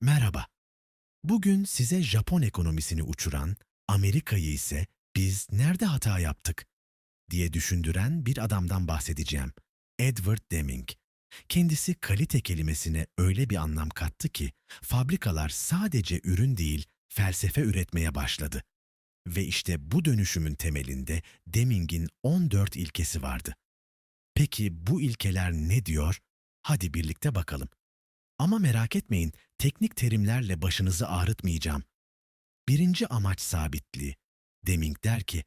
Merhaba. Bugün size Japon ekonomisini uçuran, Amerika'yı ise biz nerede hata yaptık diye düşündüren bir adamdan bahsedeceğim. Edward Deming. Kendisi kalite kelimesine öyle bir anlam kattı ki fabrikalar sadece ürün değil, felsefe üretmeye başladı. Ve işte bu dönüşümün temelinde Deming'in 14 ilkesi vardı. Peki bu ilkeler ne diyor? Hadi birlikte bakalım. Ama merak etmeyin, teknik terimlerle başınızı ağrıtmayacağım. Birinci amaç sabitliği. Deming der ki,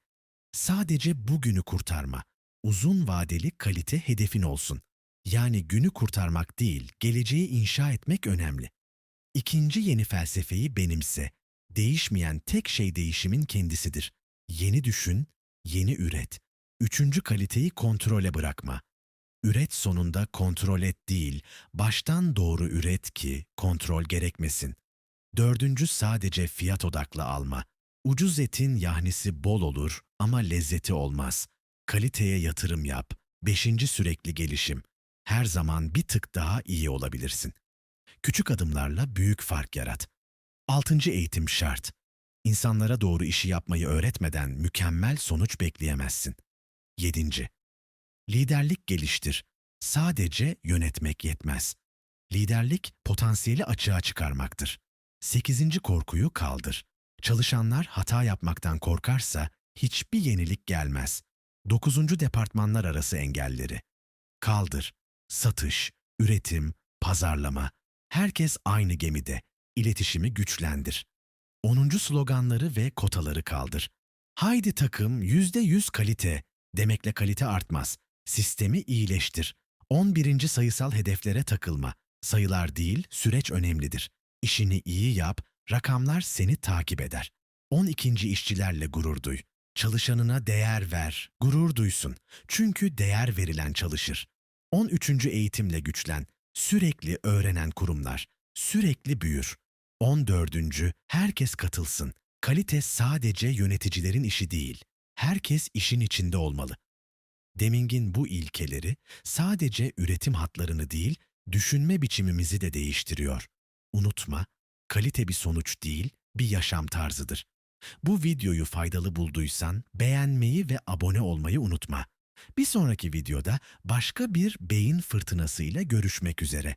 sadece bugünü kurtarma, uzun vadeli kalite hedefin olsun. Yani günü kurtarmak değil, geleceği inşa etmek önemli. İkinci yeni felsefeyi benimse. Değişmeyen tek şey değişimin kendisidir. Yeni düşün, yeni üret. Üçüncü kaliteyi kontrole bırakma. Üret sonunda kontrol et değil, baştan doğru üret ki kontrol gerekmesin. Dördüncü sadece fiyat odaklı alma. Ucuz etin yahnisi bol olur ama lezzeti olmaz. Kaliteye yatırım yap. Beşinci sürekli gelişim. Her zaman bir tık daha iyi olabilirsin. Küçük adımlarla büyük fark yarat. Altıncı eğitim şart. İnsanlara doğru işi yapmayı öğretmeden mükemmel sonuç bekleyemezsin. Yedinci. Liderlik geliştir. Sadece yönetmek yetmez. Liderlik potansiyeli açığa çıkarmaktır. Sekizinci korkuyu kaldır. Çalışanlar hata yapmaktan korkarsa hiçbir yenilik gelmez. Dokuzuncu departmanlar arası engelleri. Kaldır. Satış, üretim, pazarlama. Herkes aynı gemide. İletişimi güçlendir. Onuncu sloganları ve kotaları kaldır. Haydi takım yüzde yüz kalite demekle kalite artmaz. Sistemi iyileştir. 11. sayısal hedeflere takılma. Sayılar değil, süreç önemlidir. İşini iyi yap, rakamlar seni takip eder. 12. işçilerle gurur duy. Çalışanına değer ver, gurur duysun. Çünkü değer verilen çalışır. 13. eğitimle güçlen. Sürekli öğrenen kurumlar. Sürekli büyür. 14. herkes katılsın. Kalite sadece yöneticilerin işi değil. Herkes işin içinde olmalı. Deming'in bu ilkeleri sadece üretim hatlarını değil, düşünme biçimimizi de değiştiriyor. Unutma, kalite bir sonuç değil, bir yaşam tarzıdır. Bu videoyu faydalı bulduysan beğenmeyi ve abone olmayı unutma. Bir sonraki videoda başka bir beyin fırtınasıyla görüşmek üzere.